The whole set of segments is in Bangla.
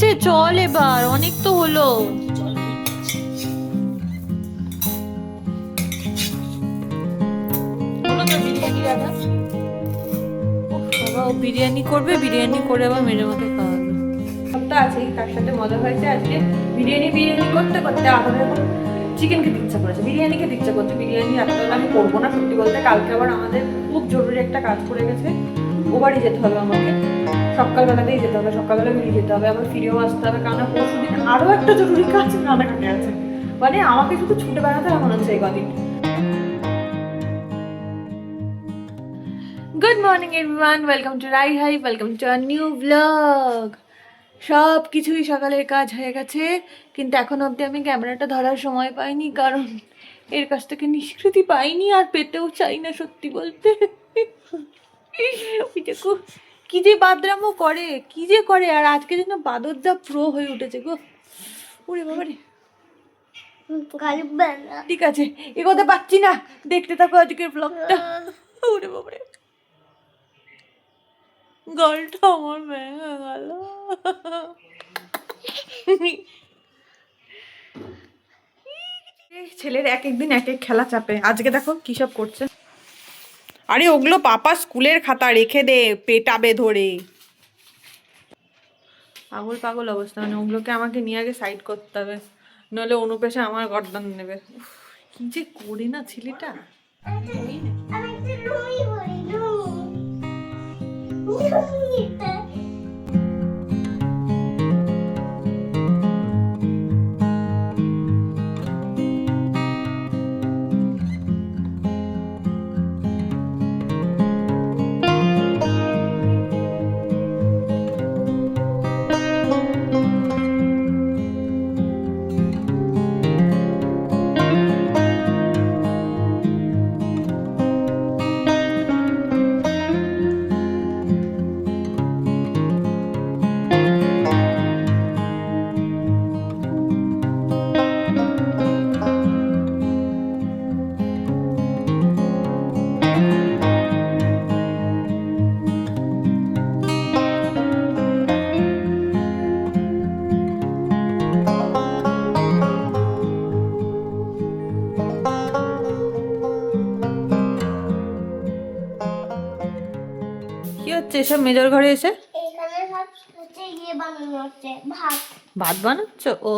হয়েছে চল এবার, অনেক তো হলো। বাবা, ও বিরিয়ানি করবে, বিরিয়ানি করে আবার মেরে মাকে খাওয়াবে। সবটা আছেই তার সাথে মজা হয়েছে আজকে। বিরিয়ানি বিরিয়ানি করতে করতে আবার চিকেন খেতে ইচ্ছা করেছে। বিরিয়ানি খেতে ইচ্ছা করছে, বিরিয়ানি রাত্রেবেলা আমি করব না, সত্যি বলতে। কালকে আবার আমাদের খুব জরুরি একটা কাজ পড়ে গেছে। ও বাড়ি যেতে হবে আমাকে। সকালবেলাতেই যেতে হবে, সকালবেলা বেরিয়ে যেতে হবে, আবার ফিরেও আসতে হবে কারণ পরশু দিন আরও একটা জরুরি কাজ রান্নাঘাটে আছে। মানে আমাকে শুধু ছুটে বেড়াতে হবে মনে হচ্ছে এই কদিন। Good morning everyone welcome to Rai hi welcome to our new blog সব কিছুই সকালের কাজ হয়ে গেছে, কিন্তু এখন অবধি আমি ক্যামেরাটা ধরার সময় পাইনি, কারণ এর কাছ থেকে নিষ্কৃতি পাইনি আর পেতেও চাই না, সত্যি বলতে। দেখো কি যে বাদরামও করে কি যে করে আর আজকে যেন বাদরদা প্রো হয়ে উঠেছে গো। ওরে বাবারে ঠিক আছে এ এগোতে পাচ্ছি না। দেখতে থাকো আজকের ব্লগটা ওরে বাবারে গলটা আমার ভেঙে গেল। ছেলের এক একদিন এক এক খেলা চাপে। আজকে দেখো কি সব করছে। আরে ওগুলো পাপা স্কুলের খাতা রেখে দে পেটাবে ধরে। পাগল পাগল অবস্থা মানে ওগুলোকে আমাকে নিয়ে আগে সাইড করতে হবে। নাহলে অনুপেশে আমার গর্দান নেবে। কি যে করি না ছেলেটা? কি হচ্ছে এসব মেজর ঘরে এসে? এখানে সব হচ্ছে ইয়ে বানানো ভাত। ভাত বানাচ্ছ? ও।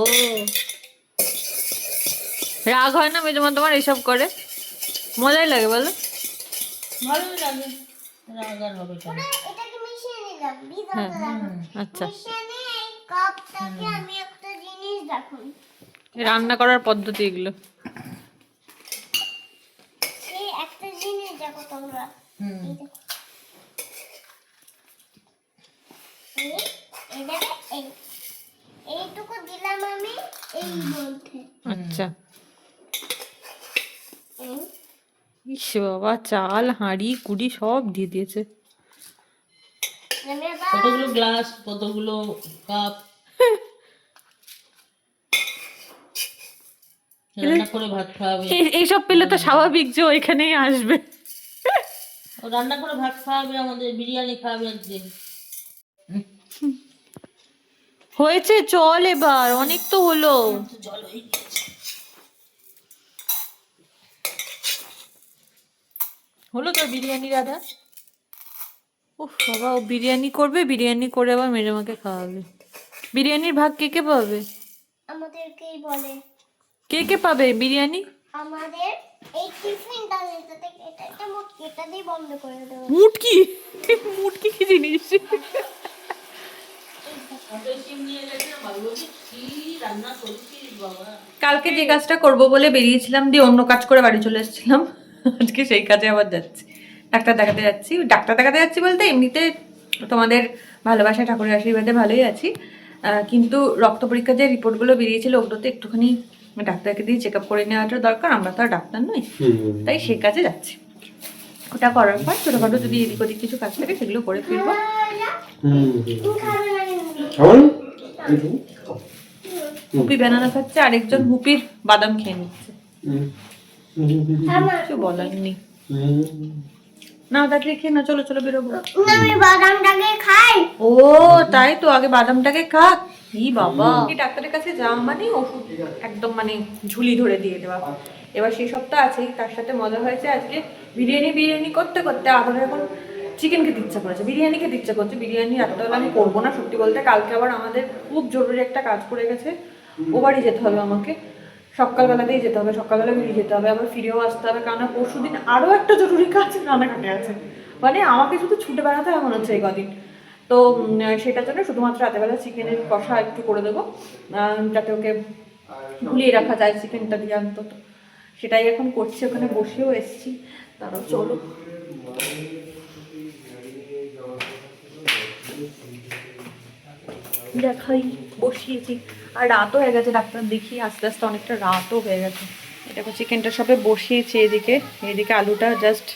রাগ হয় না মেজমা তোমার এসব করে? মজাই লাগে বলো। ভালোই লাগে। রাগ আর হবে এটাকে মিশিয়ে নিলাম হ্যাঁ আচ্ছা। কাপটাকে আমি একটা জিনিস রান্না করার পদ্ধতি এগুলো। এই একটা জিনিস দেখো তোমরা। হুম এই দেখো এই এই দেখো এই এইটুকু দিলাম আমি এই মধ্যে। আচ্ছা। ইস বাবা চাল হাঁড়ি কুড়ি সব দিয়ে দিয়েছে। কতগুলো গ্লাস কতগুলো কাপ? করে ভাত খাওয়াবে। এই- এইসব পেলে তো স্বাভাবিক যে ও এখানেই আসবে। ও রান্না করে ভাত খাওয়াবে আমাদের বিরিয়ানি খাওয়াবে একদিন। হয়েছে চল এবার অনেক তো হলো। জল হয়ে হলো তো বিরিয়ানি দাদা উফ বাবা ও বিরিয়ানি করবে বিরিয়ানি করে আবার মেরে মাকে খাওয়াবে। বিরিয়ানির ভাগ কে কে পাবে? আমাদেরকেই বলে। কে কে পাবে বিরিয়ানি? আমাদের এই টিফিনটা এটা এটা মোট এটা দিয়ে বন্ধ করে দেবো। মুটকি? মুটকি কি জিনিস? কালকে যে কাজটা করব বলে বেরিয়েছিলাম দিয়ে অন্য কাজ করে বাড়ি চলে এসেছিলাম। আজকে সেই কাজে আবার যাচ্ছি। ডাক্তার দেখাতে যাচ্ছি। ডাক্তার দেখাতে যাচ্ছি বলতে এমনিতে তোমাদের ভালোবাসা ঠাকুরের আশীর্বাদে ভালোই আছি। কিন্তু রক্ত পরীক্ষার যে রিপোর্টগুলো বেরিয়েছিল ওগুলোতে একটুখানি ডাক্তারকে দিয়ে চেক আপ করে নেওয়াটা দরকার আমরা তো আর ডাক্তার নই। তাই সেই কাজে যাচ্ছি। ওটা করার পর ছোটোখাটো যদি এদিক ওদিক কিছু কাজ থাকে সেগুলো করে ফিরবো। হুপি ব্যানানা খাচ্ছে আরেকজন হুপির বাদাম খেয়ে নিচ্ছে। কিছু বলার নেই। না তাড়াতাড়ি খেয়ে না চলো চলো বেরোবো। আমি বাদামটাকে খাই। ও তাই তো আগে বাদামটাকে খা। ই বাবা। এই ডাক্তারের কাছে যাওয়া মানে ওষুধ একদম মানে ঝুলি ধরে দিয়ে দেওয়া। এবার সেই সপ্তাহ আছেই তার সাথে মজা হয়েছে আজকে। বিরিয়ানি বিরিয়ানি করতে করতে আদরে এখন চিকেন খেতে ইচ্ছা করেছে বিরিয়ানি খেতে ইচ্ছা করছে বিরিয়ানি রাত্রেবেলা আমি করব না। সত্যি বলতে কালকে আবার আমাদের খুব জরুরি একটা কাজ পড়ে গেছে। ও বাড়ি যেতে হবে আমাকে। সকালবেলাতেই যেতে হবে, সকালবেলা বেরিয়ে যেতে হবে। আবার ফিরেও আসতে হবে কারণ পরশু দিন আরও একটা জরুরি কাজ রান্নাঘাটে আছে। মানে আমাকে শুধু ছুটে বেড়াতে হবে মনে হচ্ছে এই কদিন। তো সেটার জন্য শুধুমাত্র রাতেবেলা চিকেনের কষা একটু করে দেবো যাতে ওকে ভুলিয়ে রাখা যায় চিকেনটা দিয়ে অন্তত। সেটাই এখন করছি, ওখানে বসেও এসেছি। তারাও চলো। দেখাই বসিয়েছি। আর রাতও হয়ে গেছে ডাক্তার দেখি আস্তে আস্তে অনেকটা রাতও হয়ে গেছে। দেখো চিকেনটা সবে বসিয়েছি এদিকে। এদিকে আলুটা জাস্ট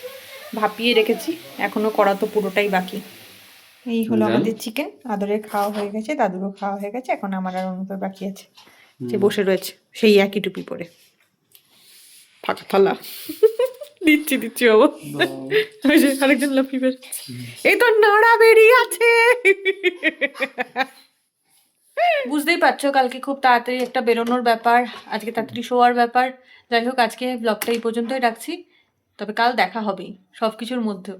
ভাপিয়ে রেখেছি। এখনও করা তো পুরোটাই বাকি। এই হলো আমাদের চিকেন আদরের খাওয়া হয়ে গেছে দাদুরও খাওয়া হয়ে গেছে এখন আমার আর অনুপের বাকি আছে। যে বসে রয়েছে সেই একই টুপি পরে। ফাঁকা থালা। দিচ্ছি দিচ্ছি বাবা। আরেকজন লাফি বেরোচ্ছে এই তো নাড়া বেরিয়ে আছে। বুঝতেই পারছ, কালকে খুব তাড়াতাড়ি একটা বেরোনোর ব্যাপার, আজকে তাড়াতাড়ি শোয়ার ব্যাপার। যাই হোক, আজকে ব্লগটা এই পর্যন্তই রাখছি, তবে কাল দেখা হবেই সব কিছুর মধ্যেও।